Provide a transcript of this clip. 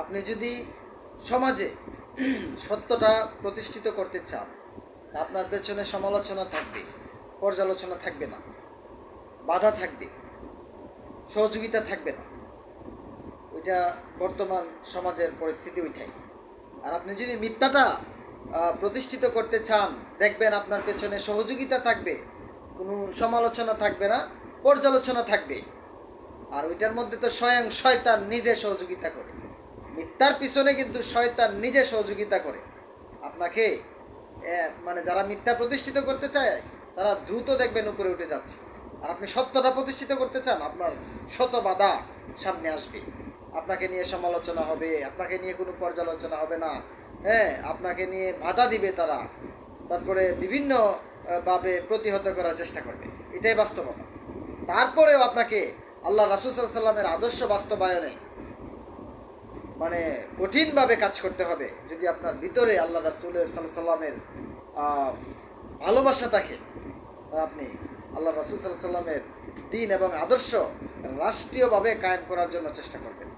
আপনি যদি সমাজে সত্যটা প্রতিষ্ঠিত করতে চান আপনার পেছনে সমালোচনা থাকবে, পর্যালোচনা থাকবে না, বাধা থাকবে, সহযোগিতা থাকবে না। ওইটা বর্তমান সমাজের পরিস্থিতি ওইটাই। আর আপনি যদি মিথ্যাটা প্রতিষ্ঠিত করতে চান, দেখবেন আপনার পেছনে সহযোগিতা থাকবে, কোনো সমালোচনা থাকবে না, পর্যালোচনা থাকবে। আর ওইটার মধ্যে তো স্বয়ং শয়তান নিজে সহযোগিতা করে। মিথ্যার পিছনে কিন্তু শয়তান নিজে সহযোগিতা করে। আপনাকে মানে যারা মিথ্যা প্রতিষ্ঠিত করতে চায়, তারা দ্রুত দেখবেন উপরে উঠে যাচ্ছে। আর আপনি সত্যটা প্রতিষ্ঠিত করতে চান, আপনার শত বাধা সামনে আসবে। আপনাকে নিয়ে সমালোচনা হবে, আপনাকে নিয়ে কোনো পর্যালোচনা হবে না। হ্যাঁ আপনাকে নিয়ে বাধা দিবে তারা। তারপরে বিভিন্ন ভাবে প্রতিহত করার চেষ্টা করবে। এটাই বাস্তবতা। তারপরেও আপনাকে আল্লাহ রাসুল সাল্লামের আদর্শ বাস্তবায়নে মানে কঠিনভাবে কাজ করতে হবে। যদি আপনার ভিতরে আল্লাহ রাসুলের সাল্লাহ সাল্লামের ভালোবাসা থাকে আপনি আল্লাহ রাসুল সাল্লাহ সাল্লামের দিন এবং আদর্শ রাষ্ট্রীয়ভাবে কায়েম করার জন্য চেষ্টা করবেন।